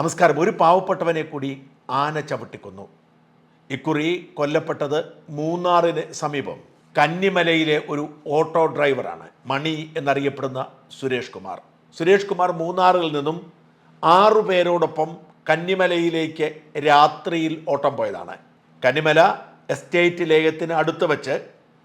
നമസ്കാരം. ഒരു പാവപ്പെട്ടവനെ കൂടി ആന ചവിട്ടിക്കൊന്നു. ഇക്കുറി കൊല്ലപ്പെട്ടത് മൂന്നാറിന് സമീപം. കന്നിമലയിലെ ഒരു ഓട്ടോ ഡ്രൈവറാണ്. മണി എന്നറിയപ്പെടുന്ന സുരേഷ് കുമാർ. സുരേഷ് കുമാർ മൂന്നാറിൽ നിന്നും ആറു പേരോടൊപ്പം കന്നിമലയിലേക്ക് രാത്രിയിൽ ഓട്ടം പോയതാണ്. കന്നിമല എസ്റ്റേറ്റ് ലേയത്തിന് അടുത്ത് വെച്ച്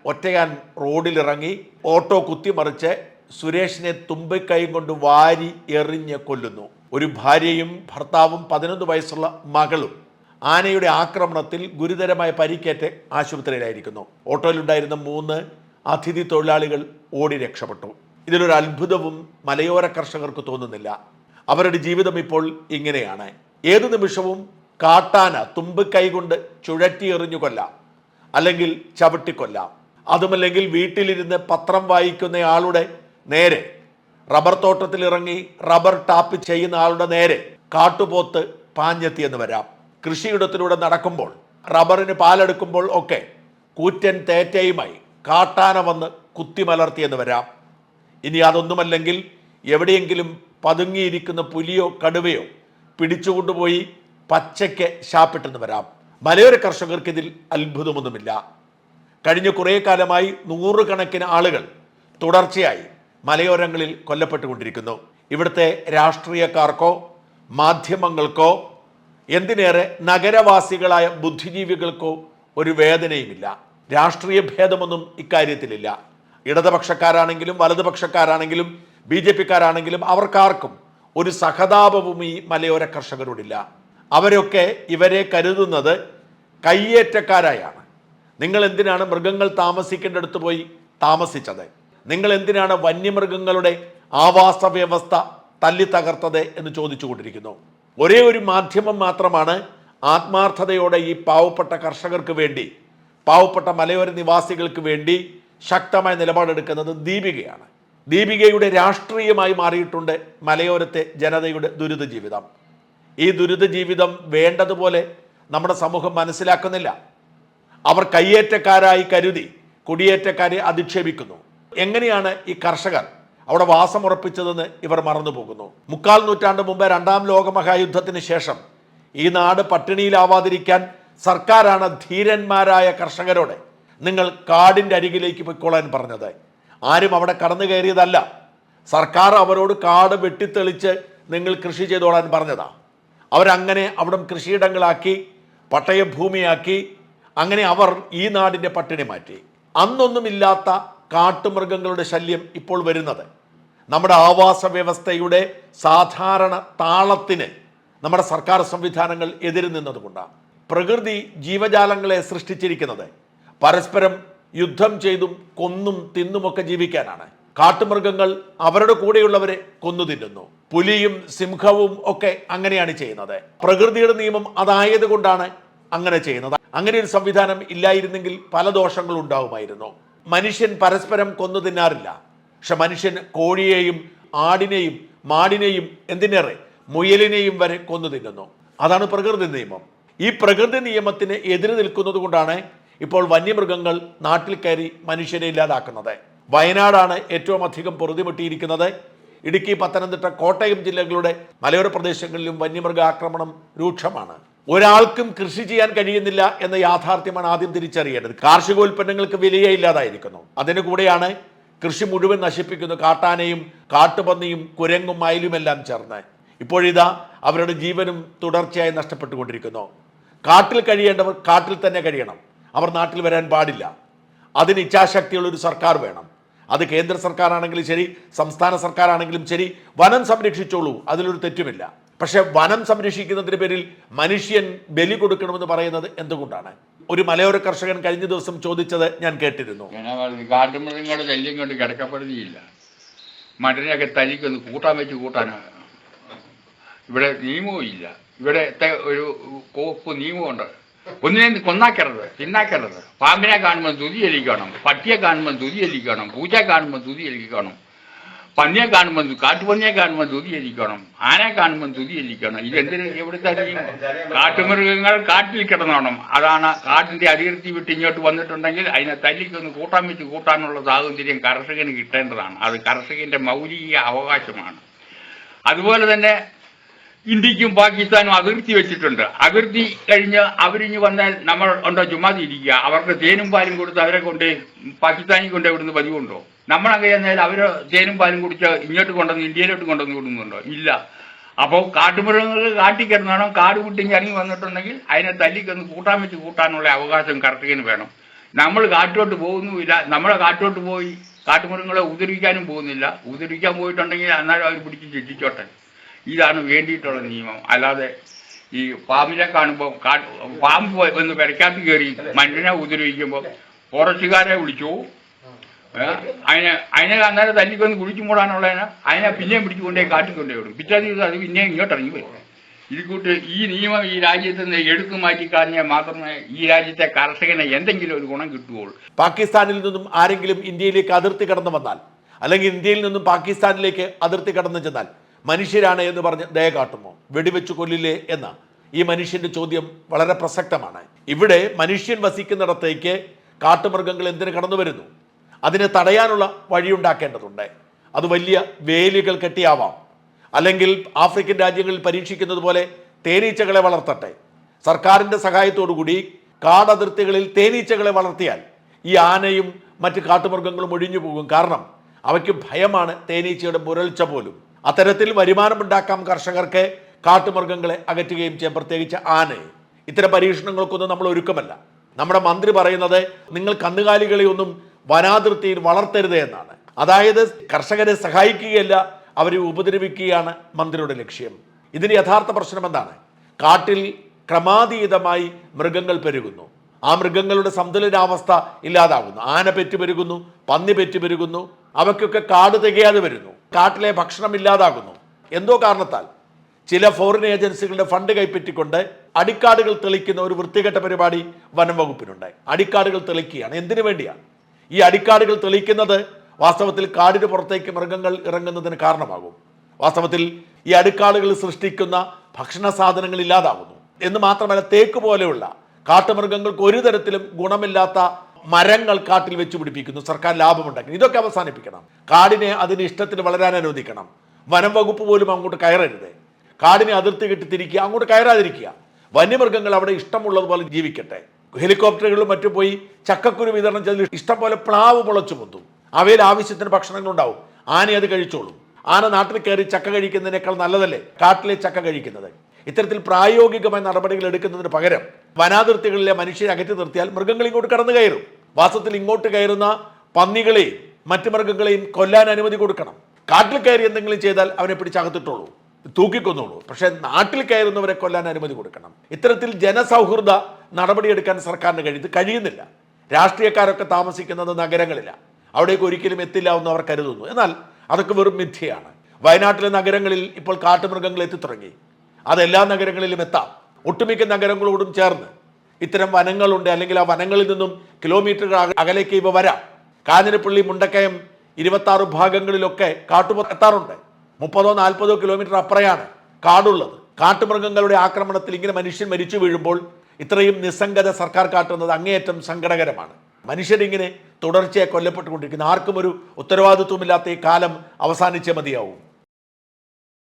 ഒറ്റയാൻ റോഡിലിറങ്ങി ഓട്ടോ കുത്തിമറിച്ച് സുരേഷിനെ തുമ്പിക്കൈ കൊണ്ട് വാരി എറിഞ്ഞ് കൊല്ലുന്നു. ഒരു ഭാര്യയും ഭർത്താവും പതിനൊന്ന് വയസ്സുള്ള മകളും ആനയുടെ ആക്രമണത്തിൽ ഗുരുതരമായ പരിക്കേറ്റ് ആശുപത്രിയിലായിരിക്കുന്നു. ഓട്ടോയിലുണ്ടായിരുന്ന മൂന്ന് അതിഥി തൊഴിലാളികൾ ഓടി രക്ഷപ്പെട്ടു. ഇതിലൊരു അത്ഭുതവും മലയോര കർഷകർക്ക് തോന്നുന്നില്ല. അവരുടെ ജീവിതം ഇപ്പോൾ ഇങ്ങനെയാണ്. ഏതു നിമിഷവും കാട്ടാന തുമ്പിക്കൈ കൊണ്ട് ചുഴറ്റി എറിഞ്ഞു കൊല്ലാം. അല്ലെങ്കിൽ ചവിട്ടിക്കൊല്ലാം അതുമല്ലെങ്കിൽ വീട്ടിലിരുന്ന് പത്രം വായിക്കുന്നയാളുടെ നേരെ റബ്ബർ തോട്ടത്തിൽ ഇറങ്ങി റബ്ബർ ടാപ്പ് ചെയ്യുന്ന ആളുടെ നേരെ കാട്ടുപോത്ത് പാഞ്ഞെത്തിയെന്ന് വരാം. കൃഷിയിടത്തിലൂടെ നടക്കുമ്പോൾ റബ്ബറിന് പാലെടുക്കുമ്പോൾ ഒക്കെ കൂറ്റൻ തേറ്റയുമായി കാട്ടാന വന്ന് കുത്തിമലർത്തിയെന്ന് വരാം. ഇനി അതൊന്നുമല്ലെങ്കിൽ എവിടെയെങ്കിലും പതുങ്ങിയിരിക്കുന്ന പുലിയോ കടുവയോ പിടിച്ചുകൊണ്ടുപോയി പച്ചയ്ക്ക് ശാപ്പിട്ടെന്ന് വരാം. മലയോര കർഷകർക്ക് ഇതിൽ അത്ഭുതമൊന്നുമില്ല. കഴിഞ്ഞ കുറേ കാലമായി നൂറുകണക്കിന് ആളുകൾ തുടർച്ചയായി മലയോരങ്ങളിൽ കൊല്ലപ്പെട്ടുകൊണ്ടിരിക്കുന്നു. ഇവിടുത്തെ രാഷ്ട്രീയക്കാർക്കോ മാധ്യമങ്ങൾക്കോ എന്തിനേറെ നഗരവാസികളായ ബുദ്ധിജീവികൾക്കോ ഒരു വേദനയുമില്ല. രാഷ്ട്രീയ ഭേദമൊന്നും ഇക്കാര്യത്തിലില്ല. ഇടതുപക്ഷക്കാരാണെങ്കിലും വലതുപക്ഷക്കാരാണെങ്കിലും ബി ജെ പിക്കാരാണെങ്കിലും അവർക്കാർക്കും ഒരു സഹതാപവും ഈ മലയോര കർഷകരോടില്ല. അവരൊക്കെ ഇവരെ കരുതുന്നത് കയ്യേറ്റക്കാരായാണ്. നിങ്ങൾ എന്തിനാണ് മൃഗങ്ങൾ താമസിക്കേണ്ടടുത്ത് പോയി താമസിച്ചത്? നിങ്ങൾ എന്തിനാണ് വന്യമൃഗങ്ങളുടെ ആവാസ വ്യവസ്ഥ തല്ലി തകർത്തത് എന്ന് ചോദിച്ചുകൊണ്ടിരിക്കുന്നു. ഒരേ ഒരു മാധ്യമം മാത്രമാണ് ആത്മാർത്ഥതയോടെ ഈ പാവപ്പെട്ട കർഷകർക്ക് വേണ്ടി പാവപ്പെട്ട മലയോര നിവാസികൾക്ക് വേണ്ടി ശക്തമായ നിലപാടെടുക്കുന്നത് ദീപികയാണ്. ദീപികയുടെ രാഷ്ട്രീയമായി മാറിയിട്ടുണ്ട് മലയോരത്തെ ജനതയുടെ ദുരിത ജീവിതം ഈ ദുരിത ജീവിതം വേണ്ടതുപോലെ നമ്മുടെ സമൂഹം മനസ്സിലാക്കുന്നില്ല. അവർ കയ്യേറ്റക്കാരായി കരുതി കുടിയേറ്റക്കാരെ അധിക്ഷേപിക്കുന്നു. എങ്ങനെയാണ് ഈ കർഷകർ അവിടെ വാസമുറപ്പിച്ചതെന്ന് ഇവർ മറന്നുപോകുന്നു? മുക്കാൽ നൂറ്റാണ്ട് മുമ്പ് രണ്ടാം ലോകമഹായുദ്ധത്തിന് ശേഷം ഈ നാട് പട്ടിണിയിലാവാതിരിക്കാൻ സർക്കാരാണ് ധീരന്മാരായ കർഷകരോട് നിങ്ങൾ കാടിന്റെ അരികിലേക്ക് പൊയ്ക്കോളാൻ പറഞ്ഞത്. ആരും അവിടെ കടന്നു കയറിയതല്ല. സർക്കാർ അവരോട് കാട് വെട്ടിത്തെളിച്ച് നിങ്ങൾ കൃഷി ചെയ്തോളാൻ പറഞ്ഞതാ. അവരങ്ങനെ അവിടം കൃഷിയിടങ്ങളാക്കി പട്ടയഭൂമിയാക്കി അങ്ങനെ അവർ ഈ നാടിന്റെ പട്ടിണി മാറ്റി. അന്നൊന്നുമില്ലാത്ത കാട്ടുമൃഗങ്ങളുടെ ശല്യം ഇപ്പോൾ വരുന്നത്. നമ്മുടെ ആവാസ വ്യവസ്ഥയുടെ സാധാരണ താളത്തിന് നമ്മുടെ സർക്കാർ സംവിധാനങ്ങൾ എതിര് നിന്നതുകൊണ്ടാണ്. പ്രകൃതി ജീവജാലങ്ങളെ സൃഷ്ടിച്ചിരിക്കുന്നത്. പരസ്പരം യുദ്ധം ചെയ്തും കൊന്നും തിന്നുമൊക്കെ ജീവിക്കാനാണ്. കാട്ടുമൃഗങ്ങൾ അവരുടെ കൂടെയുള്ളവരെ കൊന്നു തിന്നുന്നു. പുലിയും സിംഹവും ഒക്കെ അങ്ങനെയാണ് ചെയ്യുന്നത്. പ്രകൃതിയുടെ നിയമം അതായത് കൊണ്ടാണ് അങ്ങനെ ചെയ്യുന്നത്. അങ്ങനെ ഒരു സംവിധാനം ഇല്ലായിരുന്നെങ്കിൽ പല ദോഷങ്ങളും ഉണ്ടാവുമായിരുന്നു. മനുഷ്യൻ പരസ്പരം കൊന്നു തിന്നാറില്ല. പക്ഷെ മനുഷ്യൻ കോഴിയെയും ആടിനെയും മാടിനെയും എന്തിനേറെ മുയലിനെയും വരെ കൊന്നു തിന്നുന്നു. അതാണ് പ്രകൃതി നിയമം. ഈ പ്രകൃതി നിയമത്തിന് എതിര് നിൽക്കുന്നത് കൊണ്ടാണ് ഇപ്പോൾ വന്യമൃഗങ്ങൾ നാട്ടിൽ കയറി മനുഷ്യരെ ഇല്ലാതാക്കുന്നത്. വയനാടാണ് ഏറ്റവും അധികം പൊറുതിമുട്ടിയിരിക്കുന്നത്. ഇടുക്കി പത്തനംതിട്ട കോട്ടയം ജില്ലകളുടെ മലയോര പ്രദേശങ്ങളിലും വന്യമൃഗ ആക്രമണം രൂക്ഷമാണ്. ഒരാൾക്കും കൃഷി ചെയ്യാൻ കഴിയുന്നില്ല എന്ന യാഥാർത്ഥ്യമാണ് ആദ്യം തിരിച്ചറിയേണ്ടത്. കാർഷികോൽപ്പന്നങ്ങൾക്ക് വിലയേ ഇല്ലാതായിരിക്കുന്നു. അതിനു കൂടെയാണ് കൃഷി മുഴുവൻ നശിപ്പിക്കുന്ന. കാട്ടാനയും കാട്ടുപന്നിയും കുരങ്ങും മയിലുമെല്ലാം ചേർന്ന്. ഇപ്പോഴിതാ അവരുടെ ജീവനും തുടർച്ചയായി നഷ്ടപ്പെട്ടുകൊണ്ടിരിക്കുന്നു. കാട്ടിൽ കഴിയേണ്ടവർ കാട്ടിൽ തന്നെ കഴിയണം. അവർ നാട്ടിൽ വരാൻ പാടില്ല. അതിന് ഇച്ഛാശക്തിയുള്ള ഒരു സർക്കാർ വേണം. അത് കേന്ദ്ര സർക്കാരാണെങ്കിലും ശരി സംസ്ഥാന സർക്കാരാണെങ്കിലും ശരി വനം സംരക്ഷിച്ചോളൂ. അതിലൊരു തെറ്റുമില്ല. പക്ഷെ വനം സംരക്ഷിക്കുന്നതിന് പേരിൽ മനുഷ്യൻ ബലി കൊടുക്കണമെന്ന് പറയുന്നത് എന്തുകൊണ്ടാണ്? ഒരു മലയോര കർഷകൻ കഴിഞ്ഞ ദിവസം ചോദിച്ചത് ഞാൻ കേട്ടിരുന്നു. കാട്ടുമൃഗങ്ങളുടെ ശല്യം കൊണ്ട് കിടക്കപ്പെടുകയില്ല. മറ്റനെയൊക്കെ തനിക്കൊന്ന് കൂട്ടാൻ വെച്ച് കൂട്ടാനാ ഇവിടെ നിയമവും ഇല്ല. ഇവിടെ ഒരു കോപ്പ് നിയമമുണ്ട് ഒന്നിനെ കൊന്നാക്കരുത് തിന്നാക്കരുത്. പാമ്പിനെ കാണുമ്പോൾ തുതിയലിക്കണം പട്ടിയെ കാണുമ്പോൾ തുതിയലിക്കണം പൂച്ച കാണുമ്പോൾ തുതിയലിക്കണം പന്നിയെ കാണുമ്പോൾ കാട്ടുപന്നിയെ കാണുമ്പോൾ തുതിയലിക്കണം ആനയെ കാണുമ്പോൾ തുതിയലിക്കണം ഇതെന്തിന് എവിടുത്തെ കാട്ടുമൃഗങ്ങൾ കാട്ടിൽ കിടന്നോണം. അതാണ് കാട്ടിന്റെ അതിർത്തി വിട്ട് ഇങ്ങോട്ട് വന്നിട്ടുണ്ടെങ്കിൽ അതിനെ തല്ലിക്കൊന്ന് കൂട്ടാൻ വെച്ച് കൂട്ടാനുള്ള സാഹചര്യം കർഷകന് കിട്ടേണ്ടതാണ്. അത് കർഷകന്റെ മൗലിക അവകാശമാണ്. അതുപോലെ തന്നെ ഇന്ത്യക്കും പാകിസ്ഥാനും അതിർത്തി വെച്ചിട്ടുണ്ട്. അതിർത്തി കഴിഞ്ഞ് അവരിഞ്ഞ് വന്നാൽ നമ്മൾ ഉണ്ടോ ചുമ്മാതിരിക്കുക അവർക്ക് തേനും പാലും കൊടുത്ത് അവരെ കൊണ്ട് പാകിസ്ഥാനിൽ കൊണ്ട് ഇവിടുന്ന് പതിവുണ്ടോ? നമ്മളങ്ങനെ ചെന്നാൽ അവർ തേനും പാലും കുടിച്ച് ഇങ്ങോട്ട് കൊണ്ടുവന്ന് ഇന്ത്യയിലോട്ട് കൊണ്ടുവന്ന് വിടുന്നുണ്ടോ? ഇല്ല. അപ്പോൾ കാട്ടുമൃഗങ്ങൾ കാട്ടിക്കിടന്നാണോ? കിടന്നണം കാട് വിട്ടിങ്ങി ഇറങ്ങി വന്നിട്ടുണ്ടെങ്കിൽ അതിനെ തല്ലിക്കൊന്ന് കൂട്ടാൻ വെച്ച് കൂട്ടാനുള്ള അവകാശം കർഷകന് വേണം. നമ്മൾ കാട്ടിലോട്ട് പോകുന്നുമില്ല. നമ്മളെ കാട്ടിലോട്ട് പോയി കാട്ടുമൃഗങ്ങളെ ഉപദ്രവിക്കാനും പോകുന്നില്ല. ഉദരിക്കാൻ പോയിട്ടുണ്ടെങ്കിൽ അന്നേരം അവർ പിടിച്ച് ശിക്ഷിച്ചോട്ടെ ഇതാണ് വേണ്ടിയിട്ടുള്ള നിയമം. അല്ലാതെ ഈ പാമ്പിനെ കാണുമ്പോൾ പാമ്പ് വന്ന് പെരക്കാത്ത് കയറി മനുഷ്യനെ ഉപദ്രവിക്കുമ്പോൾ ഫോറസ്റ്റുകാരെ വിളിച്ചു? അതിനെ അതിനെ അന്നേരം തല്ലിക്കൊന്ന് കുഴിച്ചു മൂടാനുള്ളതിനെ അതിനെ പിന്നെയും പിടിച്ചുകൊണ്ടേ കാട്ടിക്കൊണ്ടേ വിടും. പിറ്റേ ദിവസം അത് പിന്നെയും ഇങ്ങോട്ട് ഇറങ്ങി വരും. ഇതുകൂട്ട് ഈ നിയമം ഈ രാജ്യത്ത് നിന്ന് എടുത്തു മാറ്റി കളഞ്ഞാൽ മാത്രമേ ഈ രാജ്യത്തെ കർഷകന് എന്തെങ്കിലും ഒരു ഗുണം കിട്ടുകയുള്ളൂ. പാകിസ്ഥാനിൽ നിന്നും ആരെങ്കിലും ഇന്ത്യയിലേക്ക് അതിർത്തി കടന്നു വന്നാൽ അല്ലെങ്കിൽ ഇന്ത്യയിൽ നിന്നും പാകിസ്ഥാനിലേക്ക് അതിർത്തി കടന്നു ചെന്നാൽ മനുഷ്യരാണ് എന്ന് പറഞ്ഞ് ദയ കാട്ടുമോ? വെടിവെച്ചു കൊല്ലില്ലേ എന്ന? ഈ മനുഷ്യന്റെ ചോദ്യം വളരെ പ്രസക്തമാണ്. ഇവിടെ മനുഷ്യൻ വസിക്കുന്നിടത്തേക്ക് കാട്ടുമൃഗങ്ങൾ എന്തിനു കടന്നു വരുന്നു? അതിനെ തടയാനുള്ള വഴിയുണ്ടാക്കേണ്ടതുണ്ട് അത് വലിയ വേലികൾ കെട്ടിയാവാം. അല്ലെങ്കിൽ ആഫ്രിക്കൻ രാജ്യങ്ങളിൽ പരീക്ഷിക്കുന്നത് പോലെ തേനീച്ചകളെ വളർത്തട്ടെ. സർക്കാരിന്റെ സഹായത്തോടുകൂടി കാടതിർത്തികളിൽ തേനീച്ചകളെ വളർത്തിയാൽ ഈ ആനയും മറ്റ് കാട്ടുമൃഗങ്ങളും ഒഴിഞ്ഞു പോകും. കാരണം അവയ്ക്ക് ഭയമാണ് തേനീച്ചയുടെ മുരൾച്ച പോലും. അത്തരത്തിൽ വരുമാനമുണ്ടാക്കാം കർഷകർക്ക് കാട്ടുമൃഗങ്ങളെ അകറ്റുകയും ചെയ്യാം. പ്രത്യേകിച്ച് ആനയെ. ഇത്തരം പരീക്ഷണങ്ങൾക്കൊന്നും നമ്മൾ ഒരുക്കമല്ല. നമ്മുടെ മന്ത്രി പറയുന്നത് നിങ്ങൾ കന്നുകാലികളെ ഒന്നും വനാതിർത്തിയിൽ വളർത്തരുത് എന്നാണ്. അതായത് കർഷകരെ സഹായിക്കുകയല്ല അവരെ ഉപദ്രവിക്കുകയാണ് മന്ത്രിയുടെ ലക്ഷ്യം. ഇതിന് യഥാർത്ഥ പ്രശ്നം എന്താണ്? കാട്ടിൽ ക്രമാതീതമായി മൃഗങ്ങൾ പെരുകുന്നു. ആ മൃഗങ്ങളുടെ സന്തുലനാവസ്ഥ ഇല്ലാതാകുന്നു ആന പെറ്റു പെരുകുന്നു പന്നി പെറ്റു പെരുകുന്നു അവയ്ക്കൊക്കെ കാട് തികയാതെ വരുന്നു. കാട്ടിലെ ഭക്ഷണം ഇല്ലാതാകുന്നു. എന്തോ കാരണത്താൽ. ചില ഫോറിൻ ഏജൻസികളുടെ ഫണ്ട് കൈപ്പറ്റിക്കൊണ്ട് അടിക്കാടുകൾ തെളിക്കുന്ന ഒരു വൃത്തികെട്ട പരിപാടി വനം വകുപ്പിനുണ്ട് അടിക്കാടുകൾ തെളിക്കുകയാണ്. എന്തിനു വേണ്ടിയാണ് ഈ അടിക്കാടുകൾ തെളിക്കുന്നത് വാസ്തവത്തിൽ കാടിന് പുറത്തേക്ക് മൃഗങ്ങൾ ഇറങ്ങുന്നതിന് കാരണമാകും. വാസ്തവത്തിൽ ഈ അടുക്കാടുകൾ സൃഷ്ടിക്കുന്ന ഭക്ഷണ സാധനങ്ങൾ ഇല്ലാതാകുന്നു. എന്ന് മാത്രമല്ല തേക്ക് പോലെയുള്ള കാട്ടുമൃഗങ്ങൾക്ക് ഒരു തരത്തിലും ഗുണമില്ലാത്ത മരങ്ങൾ കാട്ടിൽ വെച്ച് പിടിപ്പിക്കുന്നു. സർക്കാർ ലാഭമുണ്ടാക്കുന്നു ഇതൊക്കെ അവസാനിപ്പിക്കണം. കാടിനെ അതിന് ഇഷ്ടത്തിന് വളരാൻ അനുവദിക്കണം. വനം വകുപ്പ് പോലും അങ്ങോട്ട് കയറരുത്. കാടിനെ അതിർത്തി കെട്ടി തിരിക്കുക അങ്ങോട്ട് കയറാതിരിക്കുക. വന്യമൃഗങ്ങൾ അവിടെ ഇഷ്ടമുള്ളതുപോലെ ജീവിക്കട്ടെ. ഹെലികോപ്റ്ററുകളിലും മറ്റും പോയി ചക്കക്കുരു വിതരണം ചെയ്ത് ഇഷ്ടം പോലെ പ്ലാവ് മുളച്ചു പൊന്തും. അവയിൽ ആവശ്യത്തിന് ഭക്ഷണങ്ങൾ ഉണ്ടാവും ആന അത് കഴിച്ചോളും. ആന നാട്ടിൽ കയറി ചക്ക കഴിക്കുന്നതിനേക്കാൾ നല്ലതല്ലേ? കാട്ടിലെ ചക്ക കഴിക്കുന്നത്. ഇത്തരത്തിൽ പ്രായോഗികമായ നടപടികൾ എടുക്കുന്നതിന് പകരം വനാതിർത്തികളിലെ മനുഷ്യരെ അകറ്റി നിർത്തിയാൽ മൃഗങ്ങൾ ഇങ്ങോട്ട് കടന്നു കയറും. വാസ്തവത്തിൽ ഇങ്ങോട്ട് കയറുന്ന പന്നികളെയും മറ്റു മൃഗങ്ങളെയും കൊല്ലാൻ അനുമതി കൊടുക്കണം. കാട്ടിൽ കയറി എന്തെങ്കിലും ചെയ്താൽ അവനെ പിടിച്ചകത്തിട്ടുള്ളൂ തൂക്കിക്കൊന്നുള്ളൂ പക്ഷേ നാട്ടിൽ കയറുന്നവരെ കൊല്ലാൻ അനുമതി കൊടുക്കണം. ഇത്തരത്തിൽ ജനസൗഹൃദ നടപടിയെടുക്കാൻ സർക്കാരിന് കഴിയുന്നത് കഴിയുന്നില്ല. രാഷ്ട്രീയക്കാരൊക്കെ താമസിക്കുന്നത് നഗരങ്ങളിലാണ് അവിടേക്ക് ഒരിക്കലും എത്തില്ല എന്ന് അവർ കരുതുന്നു. എന്നാൽ അതൊക്കെ വെറും മിഥ്യയാണ്. വയനാട്ടിലെ നഗരങ്ങളിൽ ഇപ്പോൾ കാട്ടുമൃഗങ്ങൾ എത്തിത്തുടങ്ങി. അതെല്ലാ നഗരങ്ങളിലും എത്താം. ഒട്ടുമിക്ക നഗരങ്ങളോടും ചേർന്ന്. ഇത്തരം വനങ്ങളുണ്ട്. അല്ലെങ്കിൽ ആ വനങ്ങളിൽ നിന്നും കിലോമീറ്ററുകൾ അകലേക്ക് ഇവ വരാം. കാഞ്ഞിരപ്പള്ളി മുണ്ടക്കയം ഇരുപത്തി ആറ് ഭാഗങ്ങളിലൊക്കെ കാട്ടു എത്താറുണ്ട്. മുപ്പതോ നാൽപ്പതോ കിലോമീറ്റർ അപ്പുറയാണ് കാടുള്ളത്. കാട്ടുമൃഗങ്ങളുടെ ആക്രമണത്തിൽ ഇങ്ങനെ മനുഷ്യൻ മരിച്ചു വീഴുമ്പോൾ ഇത്രയും നിസ്സംഗത സർക്കാർ കാട്ടുന്നത് അങ്ങേയറ്റം സങ്കടകരമാണ്. മനുഷ്യരിങ്ങനെ തുടർച്ചയായി കൊല്ലപ്പെട്ടുകൊണ്ടിരിക്കുന്നു. ആർക്കും ഒരു ഉത്തരവാദിത്വമില്ലാത്ത ഈ കാലം അവസാനിച്ചേ മതിയാവും.